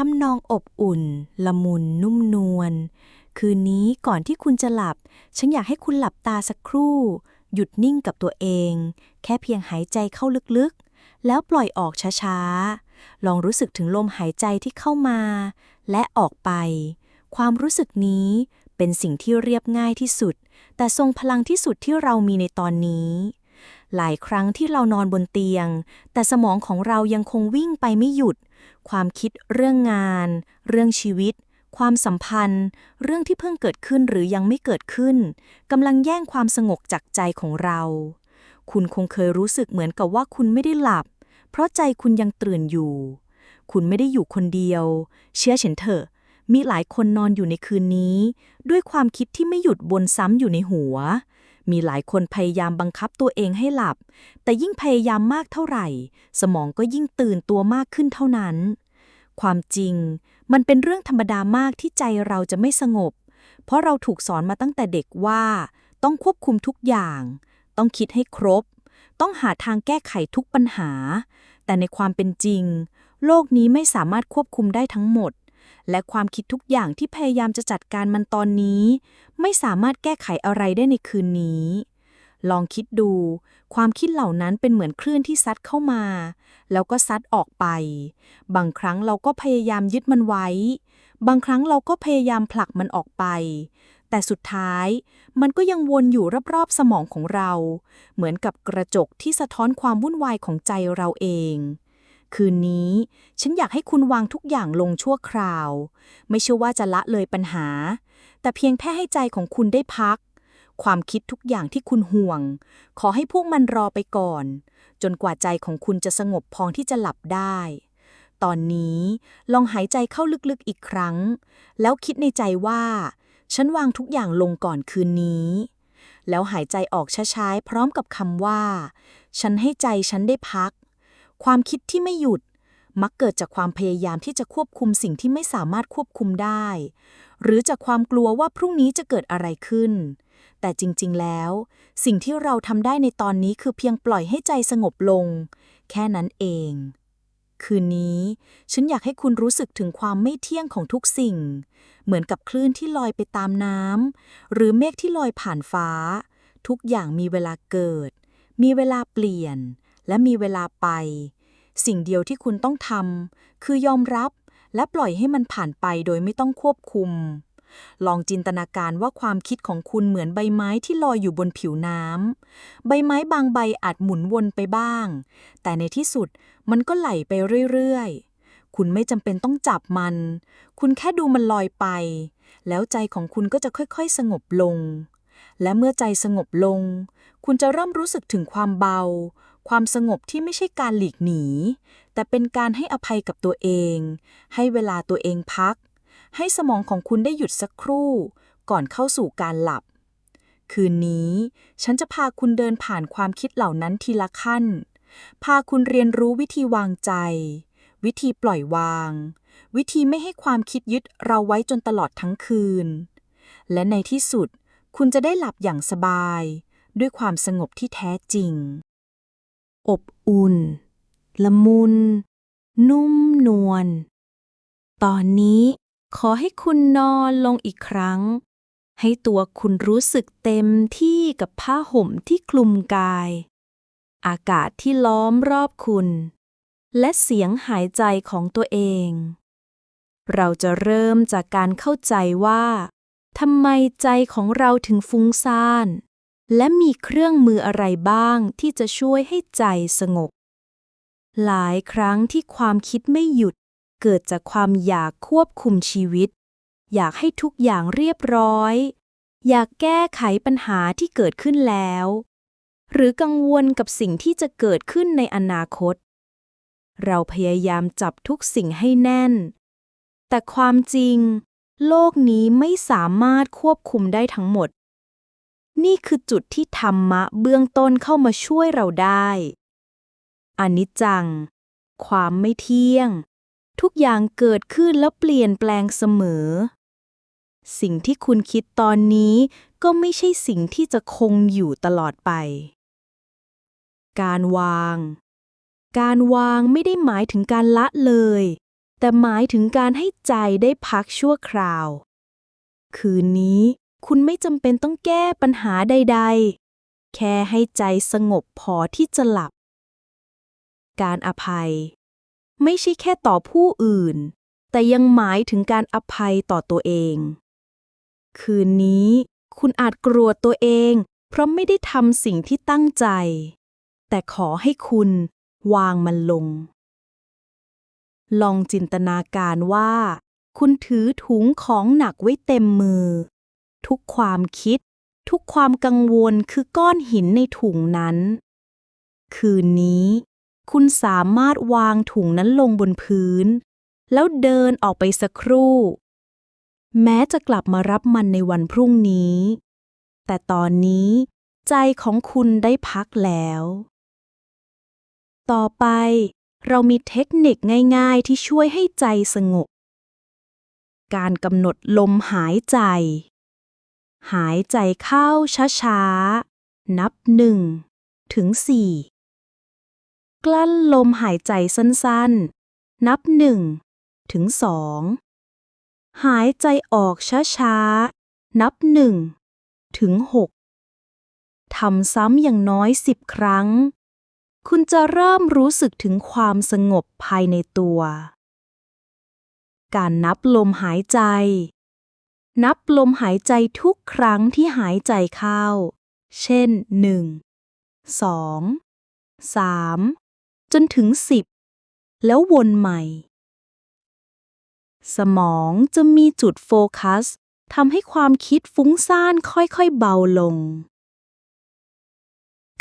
ทำนองอบอุ่น ละมุนนุ่มนวล คืนนี้ก่อนที่คุณจะหลับ ฉันอยากให้คุณหลับตาสักครู่ หยุดนิ่งกับตัวเอง แค่เพียงหายใจเข้าลึกๆ แล้วปล่อยออกช้าๆ ลองรู้สึกถึงลมหายใจที่เข้ามา และออกไป ความรู้สึกนี้เป็นสิ่งที่เรียบง่ายที่สุด แต่ทรงพลังที่สุดที่เรามีในตอนนี้ หลายครั้งที่เรานอนบนเตียง แต่สมองของเรายังคงวิ่งไปไม่หยุด ความคิดเรื่องงาน เรื่องชีวิต ความสัมพันธ์ เรื่องที่เพิ่งเกิดขึ้นหรือยังไม่เกิดขึ้นกำลังแย่งความสงบจากใจของเรา คุณคงเคยรู้สึกเหมือนกับว่าคุณไม่ได้หลับ เพราะใจคุณยังตื่นอยู่ คุณไม่ได้อยู่คนเดียว เชื่อฉันเถอะ มีหลายคนนอนอยู่ในคืนนี้ ด้วยความคิดที่ไม่หยุดวนซ้ำอยู่ในหัว มีหลายคนพยายามบังคับตัวเองให้หลับ แต่ยิ่งพยายามมากเท่าไหร่ สมองก็ยิ่งตื่นตัวมากขึ้นเท่านั้น ความจริง มันเป็นเรื่องธรรมดามากที่ใจเราจะไม่สงบ เพราะเราถูกสอนมาตั้งแต่เด็กว่า ต้องควบคุมทุกอย่าง ต้องคิดให้ครบ ต้องหาทางแก้ไขทุกปัญหา แต่ในความเป็นจริง โลกนี้ไม่สามารถควบคุมได้ทั้งหมด และความคิดทุกอย่างที่พยายามจะจัดการมันตอนนี้ ไม่สามารถแก้ไขอะไรได้ในคืนนี้ ลองคิดดู ความคิดเหล่านั้นเป็นเหมือนคลื่นที่ซัดเข้ามา แล้วก็ซัดออกไป บางครั้งเราก็พยายามยึดมันไว้ บางครั้งเราก็พยายามผลักมันออกไป แต่สุดท้าย มันก็ยังวนอยู่รอบๆสมองของเรา เหมือนกับกระจกที่สะท้อนความวุ่นวายของใจเราเอง คืนนี้ ฉันอยากให้คุณวางทุกอย่างลงชั่วคราว ไม่ใช่ว่าจะละเลยปัญหา แต่เพียงแค่ให้ใจของคุณได้พัก ความคิดทุกอย่างที่คุณห่วง ขอให้พวกมันรอไปก่อน จนกว่าใจของคุณจะสงบพองที่จะหลับได้ ตอนนี้ลองหายใจเข้าลึกๆอีกครั้ง แล้วคิดในใจว่า ฉันวางทุกอย่างลงก่อนคืนนี้แล้วหายใจออกช้าๆ พร้อมกับคำว่า ฉันให้ใจฉันได้พัก ความคิดที่ไม่หยุด มักเกิดจากความพยายามที่จะควบคุมสิ่งที่ไม่สามารถควบคุมได้ หรือจากความกลัวว่าพรุ่งนี้จะเกิดอะไรขึ้น แต่จริงๆแล้ว สิ่งที่เราทำได้ในตอนนี้คือเพียงปล่อยให้ใจสงบลง แค่นั้นเอง คืนนี้ ฉันอยากให้คุณรู้สึกถึงความไม่เที่ยงของทุกสิ่ง เหมือนกับคลื่นที่ลอยไปตามน้ำหรือเมฆที่ลอยผ่านฟ้า ทุกอย่างมีเวลาเกิด มีเวลาเปลี่ยน และมีเวลาไป สิ่งเดียวที่คุณต้องทำคือยอมรับและปล่อยให้มันผ่านไปโดยไม่ต้องควบคุม ลองจินตนาการว่าความคิดของคุณเหมือนใบไม้ที่ลอยอยู่บนผิวน้ำใบไม้บางใบอาจหมุนวนไปบ้าง แต่ในที่สุดมันก็ไหลไปเรื่อยๆ คุณไม่จำเป็นต้องจับมัน คุณแค่ดูมันลอยไป แล้วใจของคุณก็จะค่อยๆ สงบลง และเมื่อใจสงบลง คุณจะเริ่มรู้สึกถึงความเบา ความสงบที่ไม่ใช่การหลีกหนี แต่เป็นการให้อภัยกับตัวเอง ให้เวลาตัวเองพัก ให้สมองของคุณได้หยุดสักครู่ ก่อนเข้าสู่การหลับ คืนนี้ ฉันจะพาคุณเดินผ่านความคิดเหล่านั้นทีละขั้น พาคุณเรียนรู้วิธีวางใจ วิธีปล่อยวาง วิธีไม่ให้ความคิดยึดเราไว้จนตลอดทั้งคืน และในที่สุด คุณจะได้หลับอย่างสบาย ด้วยความสงบที่แท้จริง อบอุ่น ละมุน นุ่มนวล ตอนนี้ขอให้คุณนอนลงอีกครั้ง ให้ตัวคุณรู้สึกเต็มที่กับผ้าห่มที่คลุมกาย อากาศที่ล้อมรอบคุณ และเสียงหายใจของตัวเอง เราจะเริ่มจากการเข้าใจว่าทำไมใจของเราถึงฟุ้งซ่าน และมีเครื่องมืออะไรบ้างที่จะช่วยให้ใจสงบ หลายครั้งที่ความคิดไม่หยุด เกิดจากความอยากควบคุมชีวิต อยากให้ทุกอย่างเรียบร้อย อยากแก้ไขปัญหาที่เกิดขึ้นแล้ว หรือกังวลกับสิ่งที่จะเกิดขึ้นในอนาคต เราพยายามจับทุกสิ่งให้แน่น แต่ความจริง โลกนี้ไม่สามารถควบคุมได้ทั้งหมด นี่คือจุดที่ธรรมะเบื้องต้นเข้ามาช่วยเราได้อนิจจัง ความไม่เที่ยง ทุกอย่างเกิดขึ้นแล้วเปลี่ยนแปลงเสมอ สิ่งที่คุณคิดตอนนี้ก็ไม่ใช่สิ่งที่จะคงอยู่ตลอดไป การวาง การวางไม่ได้หมายถึงการละเลย แต่หมายถึงการให้ใจได้พักชั่วคราว คืนนี้ คุณไม่จำเป็นต้องแก้ปัญหาใด ๆ แค่ให้ใจสงบพอที่จะหลับ การอภัย ไม่ใช่แค่ต่อผู้อื่น แต่ยังหมายถึงการอภัยต่อตัวเอง คืนนี้คุณอาจกลัวตัวเอง เพราะไม่ได้ทำสิ่งที่ตั้งใจ แต่ขอให้คุณวางมันลง ลองจินตนาการว่า คุณถือถุงของหนักไว้เต็มมือ ทุกความคิด ทุกความกังวลคือก้อนหินในถุงนั้น คืนนี้ คุณสามารถวางถุงนั้นลงบนพื้น แล้วเดินออกไปสักครู่ แม้จะกลับมารับมันในวันพรุ่งนี้ แต่ตอนนี้ใจของคุณได้พักแล้ว ต่อไปเรามีเทคนิคง่าย ๆ ที่ช่วยให้ใจสงบ การกำหนดลมหายใจ หายใจเข้าช้าๆ นับหนึ่งถึงสี่กลั้นลมหายใจสั้นๆ นับหนึ่งถึงสองหายใจออกช้าๆ นับหนึ่งถึงหกทำซ้ำอย่างน้อยสิบครั้ง คุณจะเริ่มรู้สึกถึงความสงบภายในตัว การนับลมหายใจ นับลมหายใจทุกครั้งที่หายใจเข้า เช่น 1 2 3 จนถึง 10 แล้ววนใหม่ สมองจะมีจุดโฟกัสทำให้ความคิดฟุ้งซ่านค่อยๆเบาลง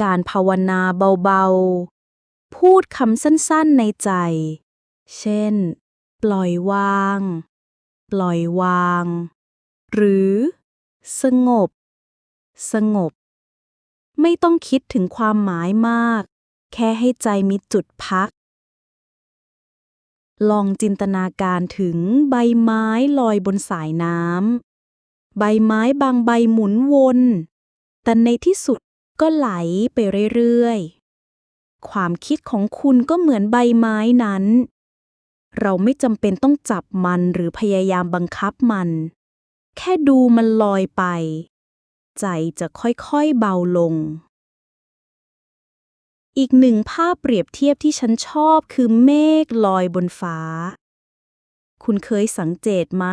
การภาวนาเบาๆ พูดคำสั้นๆในใจ เช่น ปล่อยวาง ปล่อยวาง หรือ สงบ สงบ ไม่ต้องคิดถึงความหมายมาก แค่ให้ใจมีจุดพัก ลองจินตนาการถึงใบไม้ลอยบนสายน้ำ ใบไม้บางใบหมุนวน แต่ในที่สุดก็ไหลไปเรื่อยๆ ความคิดของคุณก็เหมือนใบไม้นั้น เราไม่จำเป็นต้องจับมันหรือพยายามบังคับมัน แค่ดูมันลอยไป ใจจะค่อยๆเบาลง อีกหนึ่งภาพเปรียบเทียบที่ฉันชอบคือเมฆลอยบนฟ้า คุณเคยสังเกตไหม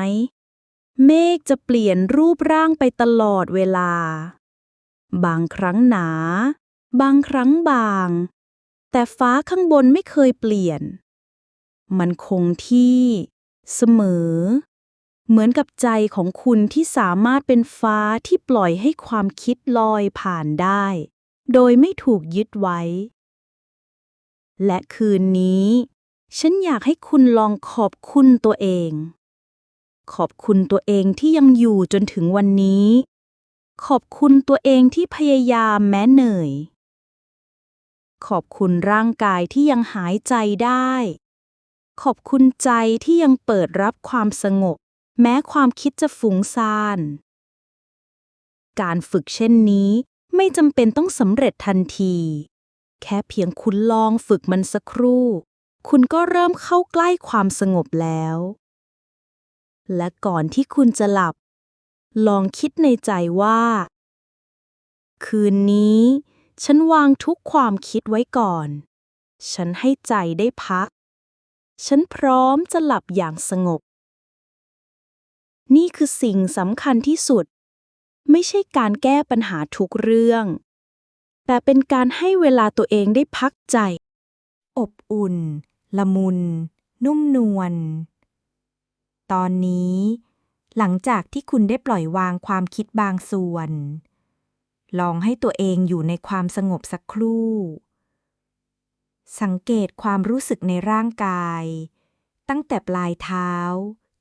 เมฆจะเปลี่ยนรูปร่างไปตลอดเวลา บางครั้งหนา บางครั้งบาง แต่ฟ้าข้างบนไม่เคยเปลี่ยน มันคงที่ เสมอ เหมือนกับใจของคุณที่สามารถเป็นฟ้าที่ปล่อยให้ความคิดลอยผ่านได้ โดยไม่ถูกยึดไว้ และคืนนี้ ฉันอยากให้คุณลองขอบคุณตัวเอง ขอบคุณตัวเองที่ยังอยู่จนถึงวันนี้ ขอบคุณตัวเองที่พยายามแม้เหนื่อย ขอบคุณร่างกายที่ยังหายใจได้ ขอบคุณใจที่ยังเปิดรับความสงบ แม้ความคิดจะฟุ้งซ่าน การฝึกเช่นนี้ไม่จำเป็นต้องสำเร็จทันที แค่เพียงคุณลองฝึกมันสักครู่ คุณก็เริ่มเข้าใกล้ความสงบแล้ว และก่อนที่คุณจะหลับ ลองคิดในใจว่า คืนนี้ ฉันวางทุกความคิดไว้ก่อน ฉันให้ใจได้พัก ฉันพร้อมจะหลับอย่างสงบ นี่คือสิ่งสำคัญที่สุด ไม่ใช่การแก้ปัญหาทุกเรื่อง แต่เป็นการให้เวลาตัวเองได้พักใจ อบอุ่น ละมุน นุ่มนวล ตอนนี้ หลังจากที่คุณได้ปล่อยวางความคิดบางส่วน ลองให้ตัวเองอยู่ในความสงบสักครู่ สังเกตความรู้สึกในร่างกาย ตั้งแต่ปลายเท้า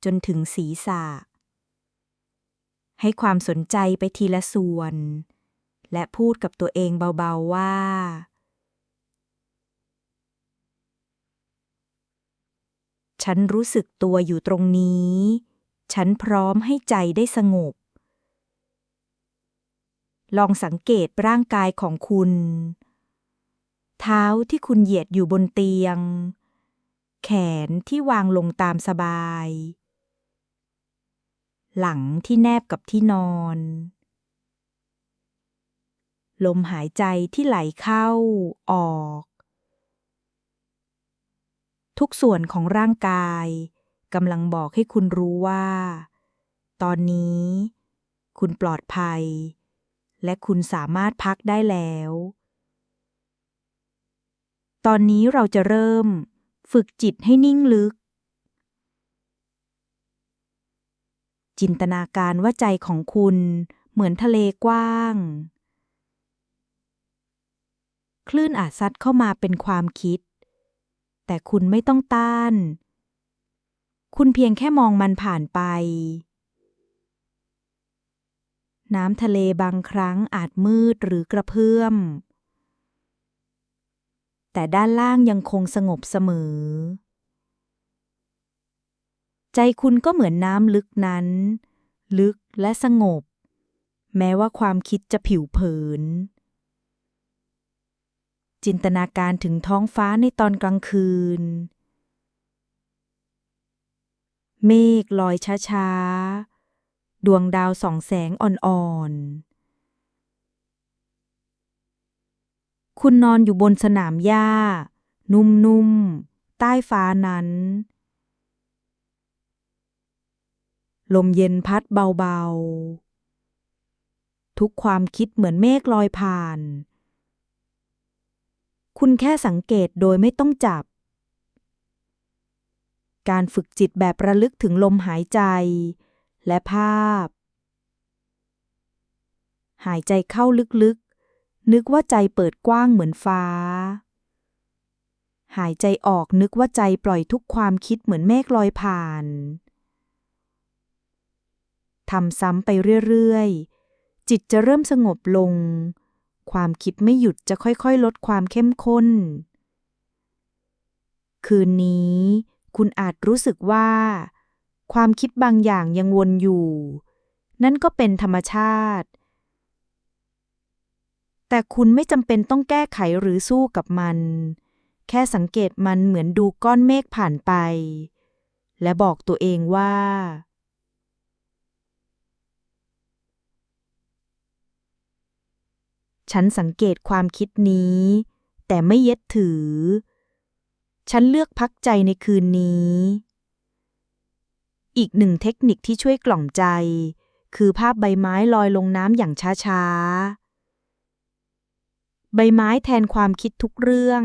จนถึงศีรษะ ให้ความสนใจไปทีละส่วน และพูดกับตัวเองเบาๆว่า ฉันรู้สึกตัวอยู่ตรงนี้ ฉันพร้อมให้ใจได้สงบ ลองสังเกตร่างกายของคุณ เท้าที่คุณเหยียดอยู่บนเตียง แขนที่วางลงตามสบาย หลังที่แนบกับที่นอน ลมหายใจที่ไหลเข้าออก ทุกส่วนของร่างกายกำลังบอกให้คุณรู้ว่า ตอนนี้ คุณปลอดภัย และคุณสามารถพักได้แล้ว ตอนนี้เราจะเริ่ม ฝึกจิตให้นิ่งลึก จินตนาการว่าใจของคุณเหมือนทะเลกว้าง คลื่นอาจซัดเข้ามาเป็นความคิด แต่คุณไม่ต้องต้าน คุณเพียงแค่มองมันผ่านไป น้ำทะเลบางครั้งอาจมืดหรือกระเพื่อม แต่ด้านล่างยังคงสงบเสมอ ใจคุณก็เหมือนน้ำลึกนั้น ลึกและสงบ แม้ว่าความคิดจะผิวเผิน จินตนาการถึงท้องฟ้าในตอนกลางคืน เมฆลอยช้าๆ ดวงดาวส่องแสงอ่อนๆคุณนอนอยู่บนสนามหญ้า นุ่มๆ ใต้ฟ้านั้น ลมเย็นพัดเบาๆ ทุกความคิดเหมือนเมฆลอยผ่าน คุณแค่สังเกตโดยไม่ต้องจับ การฝึกจิตแบบระลึกถึงลมหายใจ และภาพ หายใจเข้าลึกๆ นึกว่าใจเปิดกว้างเหมือนฟ้า หายใจออกนึกว่าใจปล่อยทุกความคิดเหมือนเมฆลอยผ่าน ทำซ้ำไปเรื่อยๆ จิตจะเริ่มสงบลง ความคิดไม่หยุดจะค่อยๆ ลดความเข้มข้น คืนนี้ คุณอาจรู้สึกว่า ความคิดบางอย่างยังวนอยู่ นั่นก็เป็นธรรมชาติ แต่คุณไม่จำเป็นต้องแก้ไขหรือสู้กับมัน แค่สังเกตมันเหมือนดูก้อนเมฆผ่านไป และบอกตัวเองว่า ฉันสังเกตความคิดนี้ แต่ไม่ยึดถือ ฉันเลือกพักใจในคืนนี้ อีกหนึ่งเทคนิคที่ช่วยกล่อมใจ คือภาพใบไม้ลอยลงน้ำอย่างช้าๆ ใบไม้แทนความคิดทุกเรื่อง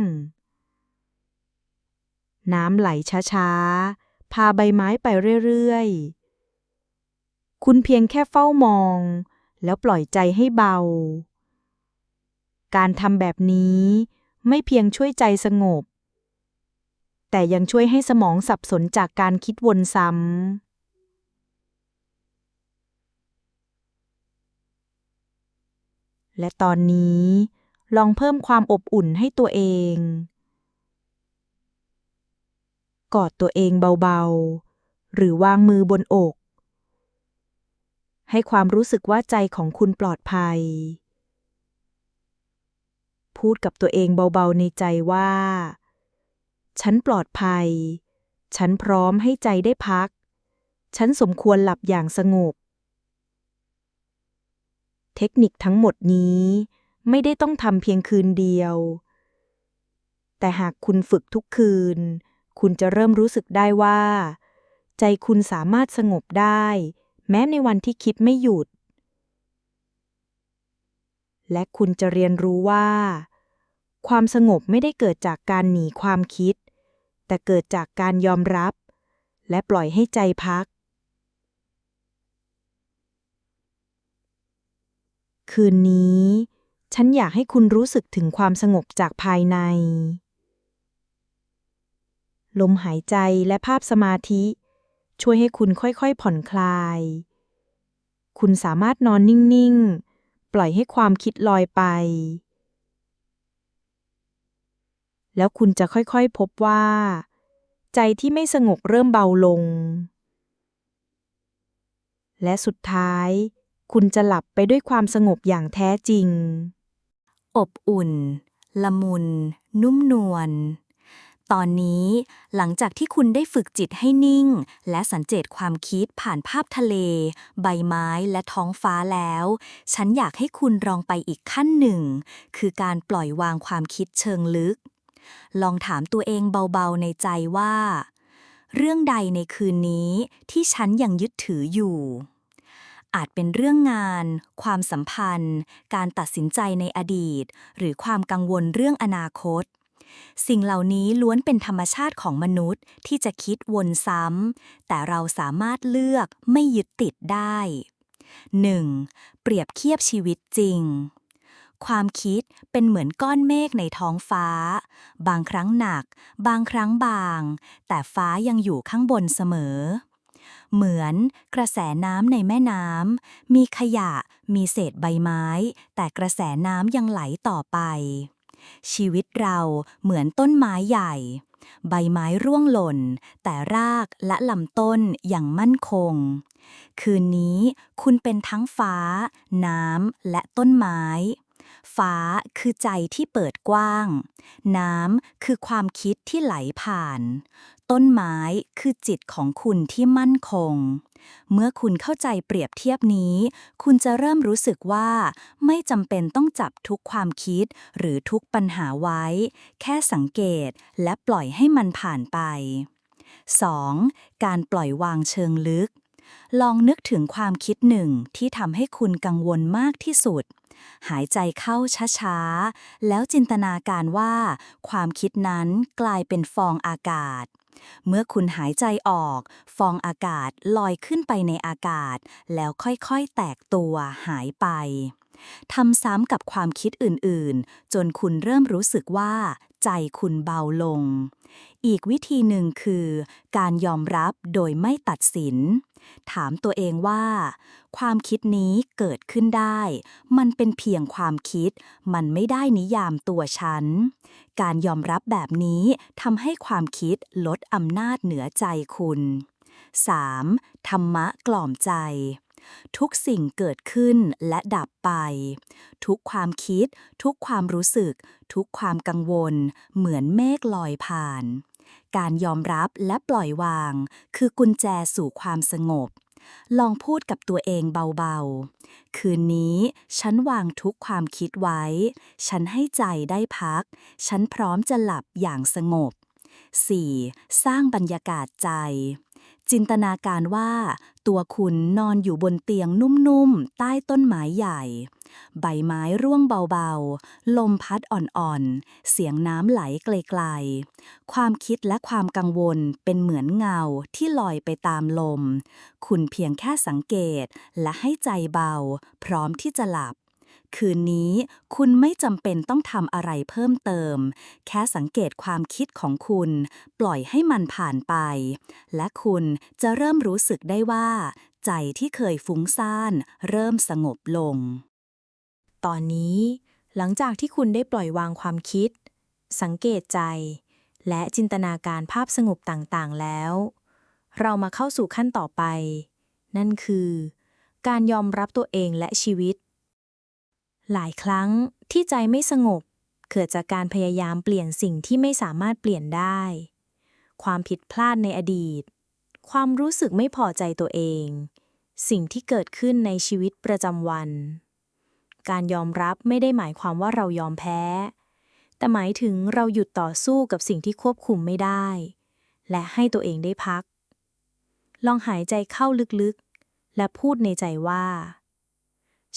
น้ำไหลช้าๆ พาใบไม้ไปเรื่อยๆ คุณเพียงแค่เฝ้ามอง แล้วปล่อยใจให้เบา การทำแบบนี้ไม่เพียงช่วยใจสงบ แต่ยังช่วยให้สมองสับสนจากการคิดวนซ้ำ และตอนนี้ลองเพิ่มความอบอุ่นให้ตัวเอง กอดตัวเองเบาๆ หรือวางมือบนอก ให้ความรู้สึกว่าใจของคุณปลอดภัย พูดกับตัวเองเบาๆในใจว่า ฉันปลอดภัย ฉันพร้อมให้ใจได้พัก ฉันสมควรหลับอย่างสงบ เทคนิคทั้งหมดนี้ไม่ได้ต้องทำเพียงคืนเดียว แต่หากคุณฝึกทุกคืน คุณจะเริ่มรู้สึกได้ว่า ใจคุณสามารถสงบได้ แม้ในวันที่คิดไม่หยุด และคุณจะเรียนรู้ว่า ความสงบไม่ได้เกิดจากการหนีความคิด แต่เกิดจากการยอมรับ และปล่อยให้ใจพัก คืนนี้ ฉันอยากให้คุณรู้สึกถึงความสงบจากภายใน ลมหายใจและภาพสมาธิ ช่วยให้คุณค่อยๆผ่อนคลาย คุณสามารถนอนนิ่ง ๆ ปล่อยให้ความคิดลอยไป แล้วคุณจะค่อยๆพบว่า ใจที่ไม่สงบเริ่มเบาลง และสุดท้าย คุณจะหลับไปด้วยความสงบอย่างแท้จริง อบอุ่น ละมุน นุ่มนวล ตอนนี้หลังจากที่คุณได้ฝึกจิตให้นิ่ง และสังเกตความคิดผ่านภาพทะเล ใบไม้และท้องฟ้าแล้ว ฉันอยากให้คุณลองไปอีกขั้นหนึ่ง คือการปล่อยวางความคิดเชิงลึก ลองถามตัวเองเบาๆในใจว่า เรื่องใดในคืนนี้ที่ฉันยังยึดถืออยู่อาจเป็นเรื่องงาน ความสัมพันธ์ การตัดสินใจในอดีต หรือความกังวลเรื่องอนาคต สิ่งเหล่านี้ล้วนเป็นธรรมชาติของมนุษย์ที่จะคิดวนซ้ำ แต่เราสามารถเลือกไม่ยึดติดได้ 1. เปรียบเทียบชีวิตจริง ความคิดเป็นเหมือนก้อนเมฆในท้องฟ้า บางครั้งหนัก บางครั้งบาง แต่ฟ้ายังอยู่ข้างบนเสมอเหมือนกระแสน้ำในแม่น้ำ มีขยะ มีเศษใบไม้ แต่กระแสน้ำยังไหลต่อไป ชีวิตเราเหมือนต้นไม้ใหญ่ ใบไม้ร่วงหล่น แต่รากและลำต้นยังมั่นคง คืนนี้คุณเป็นทั้งฟ้า น้ำและต้นไม้ ฟ้าคือใจที่เปิดกว้าง น้ำคือความคิดที่ไหลผ่าน ต้นไม้คือจิตของคุณที่มั่นคง เมื่อคุณเข้าใจเปรียบเทียบนี้ คุณจะเริ่มรู้สึกว่า ไม่จำเป็นต้องจับทุกความคิดหรือทุกปัญหาไว้ แค่สังเกตและปล่อยให้มันผ่านไป 2. การปล่อยวางเชิงลึกลองนึกถึงความคิดหนึ่งที่ทำให้คุณกังวลมากที่สุด หายใจเข้าช้าๆ แล้วจินตนาการว่า ความคิดนั้นกลายเป็นฟองอากาศ เมื่อคุณหายใจออก ฟองอากาศลอยขึ้นไปในอากาศ แล้วค่อยๆแตกตัวหายไปทำซ้ำกับความคิดอื่นๆ จนคุณเริ่มรู้สึกว่า ใจคุณเบาลง อีกวิธีหนึ่งคือ การยอมรับโดยไม่ตัดสิน ถามตัวเองว่า ความคิดนี้เกิดขึ้นได้ มันเป็นเพียงความคิด มันไม่ได้นิยามตัวฉัน การยอมรับแบบนี้ทำให้ความคิดลดอำนาจเหนือใจคุณ 3. ธรรมะกล่อมใจ ทุกสิ่งเกิดขึ้นและดับไป ทุกความคิด ทุกความรู้สึก ทุกความกังวล เหมือนเมฆลอยผ่าน การยอมรับและปล่อยวาง คือกุญแจสู่ความสงบ ลองพูดกับตัวเองเบาๆ คืนนี้ฉันวางทุกความคิดไว้ ฉันให้ใจได้พัก ฉันพร้อมจะหลับอย่างสงบ 4. สร้างบรรยากาศใจ จินตนาการว่า ตัวคุณนอนอยู่บนเตียงนุ่มๆ ใต้ต้นไม้ใหญ่ ใบไม้ร่วงเบาๆ ลมพัดอ่อนๆ เสียงน้ำไหลไกลๆ ความคิดและความกังวลเป็นเหมือนเงาที่ลอยไปตามลม คุณเพียงแค่สังเกตและให้ใจเบา พร้อมที่จะหลับ คืนนี้คุณไม่จำเป็นต้องทำอะไรเพิ่มเติม แค่สังเกตความคิดของคุณ ปล่อยให้มันผ่านไป และคุณจะเริ่มรู้สึกได้ว่า ใจที่เคยฟุ้งซ่าน เริ่มสงบลง ตอนนี้ หลังจากที่คุณได้ปล่อยวางความคิด สังเกตใจ และจินตนาการภาพสงบต่างๆแล้ว เรามาเข้าสู่ขั้นต่อไป นั่นคือ การยอมรับตัวเองและชีวิต หลายครั้งที่ใจไม่สงบ เกิดจากการพยายามเปลี่ยนสิ่งที่ไม่สามารถเปลี่ยนได้ ความผิดพลาดในอดีต ความรู้สึกไม่พอใจตัวเอง สิ่งที่เกิดขึ้นในชีวิตประจำวัน การยอมรับไม่ได้หมายความว่าเรายอมแพ้ แต่หมายถึงเราหยุดต่อสู้กับสิ่งที่ควบคุมไม่ได้ และให้ตัวเองได้พัก ลองหายใจเข้าลึกๆ และพูดในใจว่า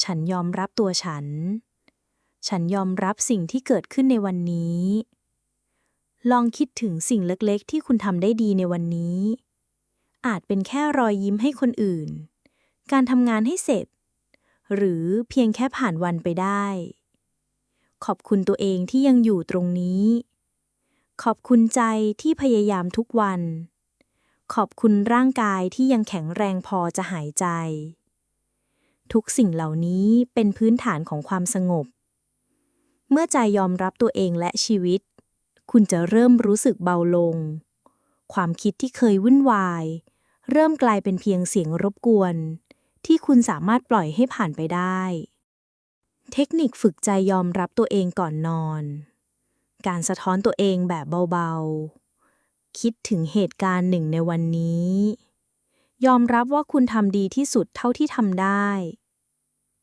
ฉันยอมรับตัวฉัน ฉันยอมรับสิ่งที่เกิดขึ้นในวันนี้ ลองคิดถึงสิ่งเล็กๆ ที่คุณทำได้ดีในวันนี้ อาจเป็นแค่รอยยิ้มให้คนอื่น การทำงานให้เสร็จ หรือเพียงแค่ผ่านวันไปได้ ขอบคุณตัวเองที่ยังอยู่ตรงนี้ ขอบคุณใจที่พยายามทุกวัน ขอบคุณร่างกายที่ยังแข็งแรงพอจะหายใจ ทุกสิ่งเหล่านี้เป็นพื้นฐานของความสงบ เมื่อใจยอมรับตัวเองและชีวิต คุณจะเริ่มรู้สึกเบาลง ความคิดที่เคยวุ่นวาย เริ่มกลายเป็นเพียงเสียงรบกวน ที่คุณสามารถปล่อยให้ผ่านไปได้ เทคนิคฝึกใจยอมรับตัวเองก่อนนอน การสะท้อนตัวเองแบบเบาๆ คิดถึงเหตุการณ์หนึ่งในวันนี้ ยอมรับว่าคุณทำดีที่สุดเท่าที่ทำได้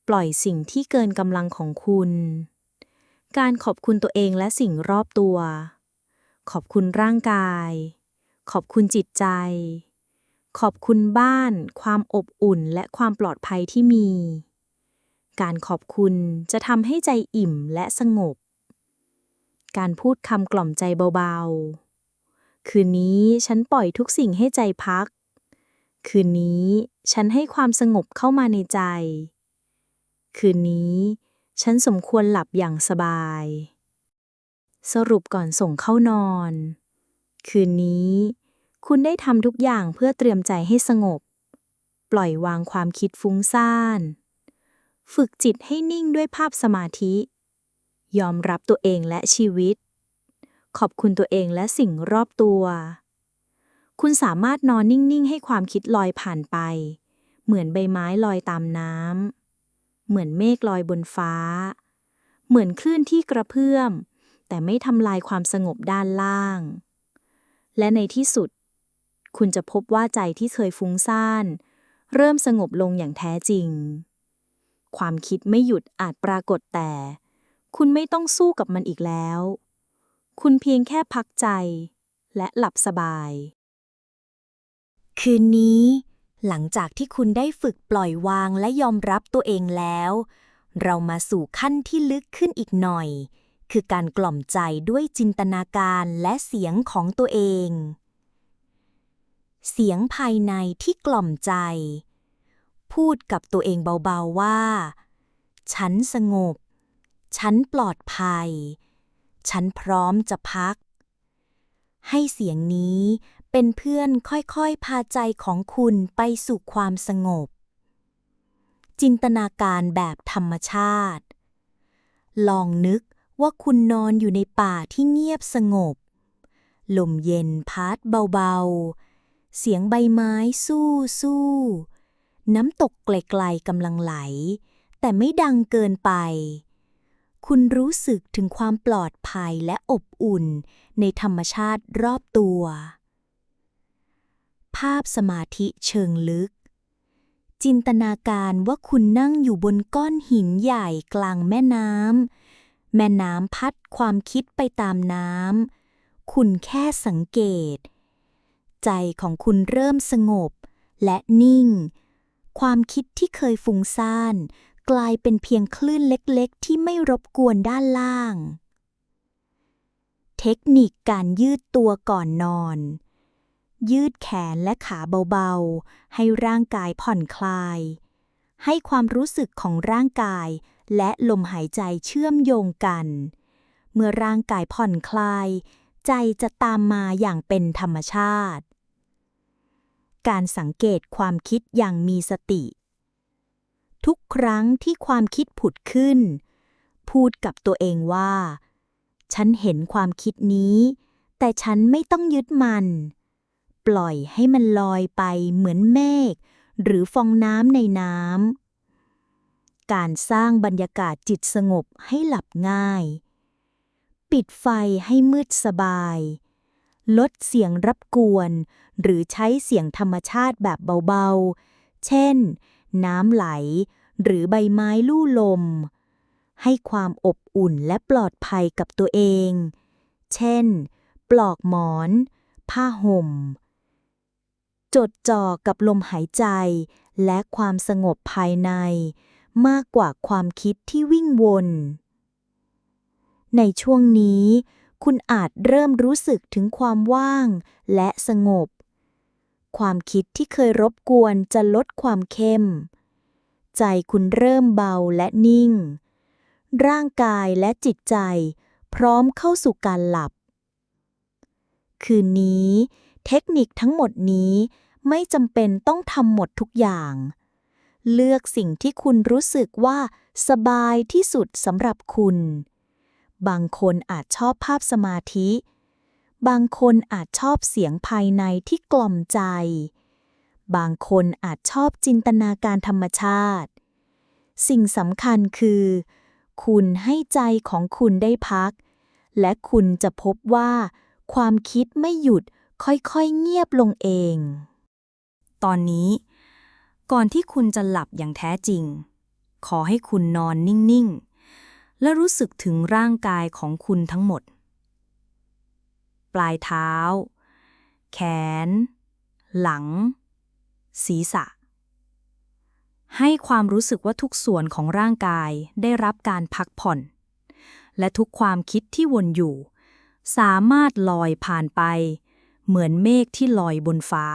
ปล่อยสิ่งที่เกินกำลังของคุณ การขอบคุณตัวเองและสิ่งรอบตัว ขอบคุณร่างกาย ขอบคุณจิตใจ ขอบคุณบ้าน ความอบอุ่นและความปลอดภัยที่มี การขอบคุณจะทำให้ใจอิ่มและสงบ การพูดคำกล่อมใจเบาๆ คืนนี้ฉันปล่อยทุกสิ่งให้ใจพัก คืนนี้ฉันให้ความสงบเข้ามาในใจ คืนนี้ ฉันสมควรหลับอย่างสบาย สรุปก่อนส่งเข้านอน คืนนี้ คุณได้ทำทุกอย่างเพื่อเตรียมใจให้สงบ ปล่อยวางความคิดฟุ้งซ่าน ฝึกจิตให้นิ่งด้วยภาพสมาธิ ยอมรับตัวเองและชีวิต ขอบคุณตัวเองและสิ่งรอบตัว คุณสามารถนอนนิ่ง ๆ ให้ความคิดลอยผ่านไป เหมือนใบไม้ลอยตามน้ำ เหมือนเมฆลอยบนฟ้า เหมือนคลื่นที่กระเพื่อม แต่ไม่ทำลายความสงบด้านล่าง และในที่สุด คุณจะพบว่าใจที่เคยฟุ้งซ่าน เริ่มสงบลงอย่างแท้จริง ความคิดไม่หยุดอาจปรากฏแต่ คุณไม่ต้องสู้กับมันอีกแล้ว คุณเพียงแค่พักใจและหลับสบาย คืนนี้ หลังจากที่คุณได้ฝึกปล่อยวางและยอมรับตัวเองแล้ว เรามาสู่ขั้นที่ลึกขึ้นอีกหน่อย คือการกล่อมใจด้วยจินตนาการและเสียงของตัวเอง เสียงภายในที่กล่อมใจ พูดกับตัวเองเบาๆว่า ฉันสงบ ฉันปลอดภัย ฉันพร้อมจะพักให้เสียงนี้ เป็นเพื่อนค่อยๆ พาใจของคุณไปสู่ความสงบ จินตนาการแบบธรรมชาติ ลองนึกว่าคุณนอนอยู่ในป่าที่เงียบสงบ ลมเย็นพัดเบาๆ เสียงใบไม้สู้สู้น้ำตกไกลๆกำลังไหล แต่ไม่ดังเกินไป คุณรู้สึกถึงความปลอดภัยและอบอุ่นในธรรมชาติรอบตัว ภาพสมาธิเชิงลึก จินตนาการว่าคุณนั่งอยู่บนก้อนหินใหญ่กลางแม่น้ำแม่น้ำพัดความคิดไปตามน้ำคุณแค่สังเกต ใจของคุณเริ่มสงบและนิ่ง ความคิดที่เคยฟุ้งซ่านกลายเป็นเพียงคลื่นเล็กๆ ที่ไม่รบกวนด้านล่าง เทคนิคการยืดตัวก่อนนอน ยืดแขนและขาเบาๆ ให้ร่างกายผ่อนคลาย ให้ความรู้สึกของร่างกาย และลมหายใจเชื่อมโยงกัน เมื่อร่างกายผ่อนคลาย ใจจะตามมาอย่างเป็นธรรมชาติ การสังเกตความคิดอย่างมีสติ ทุกครั้งที่ความคิดผุดขึ้น พูดกับตัวเองว่า ฉันเห็นความคิดนี้ แต่ฉันไม่ต้องยึดมัน ปล่อยให้มันลอยไปเหมือนเมฆหรือฟองน้ำในน้ำ การสร้างบรรยากาศจิตสงบให้หลับง่าย ปิดไฟให้มืดสบาย ลดเสียงรับกวน หรือใช้เสียงธรรมชาติแบบเบาๆ เช่น น้ำไหล หรือใบไม้ลู่ลม ให้ความอบอุ่นและปลอดภัยกับตัวเอง เช่น ปลอกหมอน ผ้าห่ม จดจ่อกับลมหายใจ และความสงบภายใน มากกว่าความคิดที่วิ่งวน ในช่วงนี้ คุณอาจเริ่มรู้สึกถึงความว่างและสงบ ความคิดที่เคยรบกวนจะลดความเข้ม ใจคุณเริ่มเบาและนิ่ง ร่างกายและจิตใจ พร้อมเข้าสู่การหลับ คืนนี้ เทคนิคทั้งหมดนี้ไม่จำเป็นต้องทำหมดทุกอย่าง เลือกสิ่งที่คุณรู้สึกว่าสบายที่สุดสำหรับคุณ บางคนอาจชอบภาพสมาธิ บางคนอาจชอบเสียงภายในที่กล่อมใจ บางคนอาจชอบจินตนาการธรรมชาติ สิ่งสำคัญคือ คุณให้ใจของคุณได้พัก และคุณจะพบว่าความคิดไม่หยุด ค่อยๆเงียบลงเอง ตอนนี้ ก่อนที่คุณจะหลับอย่างแท้จริง ขอให้คุณนอนนิ่งๆ และรู้สึกถึงร่างกายของคุณทั้งหมด ปลายเท้า แขน หลัง ศีรษะ ให้ความรู้สึกว่าทุกส่วนของร่างกายได้รับการพักผ่อน และทุกความคิดที่วนอยู่ สามารถลอยผ่านไป เหมือนเมฆที่ลอยบนฟ้า